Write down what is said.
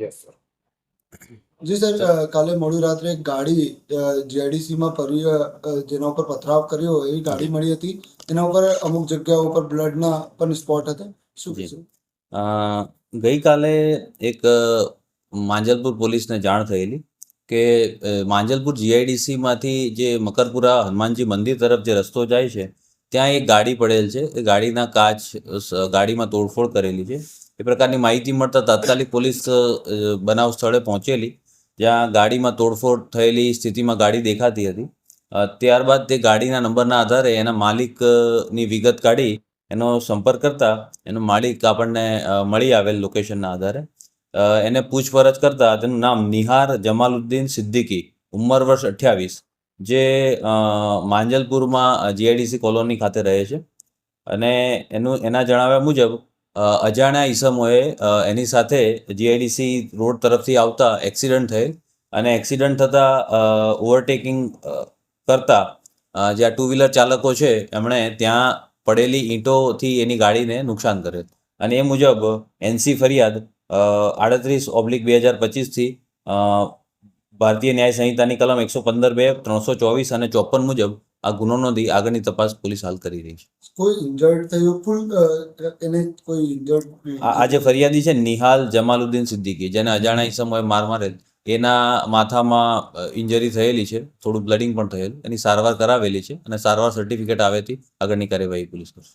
Yes sir જી sir કાલે મોડી રાત્રે એક ગાડી અ, અ, જેના ઉપર પથરાવ કર્યો એવી ગાડી મળી હતી. એના ઉપર અમુક જગ્યાઓ ઉપર બ્લડના પણ સ્પોટ હતા. શું. કહેશો ગઈકાલે એક માંજલપુર પોલીસને જાણ થયેલી કે માંજલપુર જીઆઈડીસીમાંથી જે મકરપુરા હનુમાનજી મંદિર તરફ જે રસ્તો જાય છે ત્યાં એક ગાડી પડેલ છે. એ ગાડીના કાચ ગાડીમાં તોડફોડ કરેલી છે. એ પ્રકારની માહિતી મળતા તાત્કાલિક પોલીસ બનાવ સ્થળે પહોંચેલી, જ્યાં ગાડીમાં તોડફોડ થયેલી સ્થિતિમાં ગાડી દેખાતી હતી. ત્યારબાદ તે ગાડીના નંબરના આધારે એના માલિકની વિગત કાઢી, એનો સંપર્ક કરતા એનો માલિક આપણને મળી આવેલ લોકેશનના આધારે. એને પૂછપરછ કરતા તેનું નામ નિહાર જમાલુદ્દીન સિદ્દીકી, ઉંમર વર્ષ અઠ્યાવીસ, જે માંજલપુરમાં જીઆઈડીસી કોલોની ખાતે રહે છે. અને એનું, એના જણાવ્યા મુજબ અજાણ્યા ઈસમોએ એની સાથે જીઆઈડીસી રોડ તરફથી આવતા એક્સિડન્ટ થયેલ અને એક્સિડન્ટ થતાં ઓવરટેકિંગ કરતા જે આ ટુ વ્હીલર ચાલકો છે, એમણે ત્યાં પડેલી ઈંટોથી એની ગાડીને નુકસાન કરેલ અને એ મુજબ એનસી ફરિયાદ આડત્રીસ ઓબ્લિક બે હજાર પચીસથી ભારતીય ન્યાય સંહિતાની કલમ એકસો પંદર બે, ત્રણસો ચોવીસ અને ચોપન મુજબ આ ગુનો નોંધી આગળની તપાસ પોલીસ હાલ કરી રહી છે. કોઈ ઇન્જર્ડ થયો? ફૂલ એને કોઈ ઇન્જર્ડ આ જે ફરિયાદી છે નિહાલ જમાલુદ્દીન સિદ્દીકી જેને અજાણ્યા સમય માર મારેલ એના માથામાં ઇન્જરી થયેલી છે થોડું બ્લડિંગ પણ થયેલ એની સારવાર કરાવેલી છે અને સારવાર સર્ટિફિકેટ આવેથી આગળની કાર્યવાહી પોલીસ કરશે.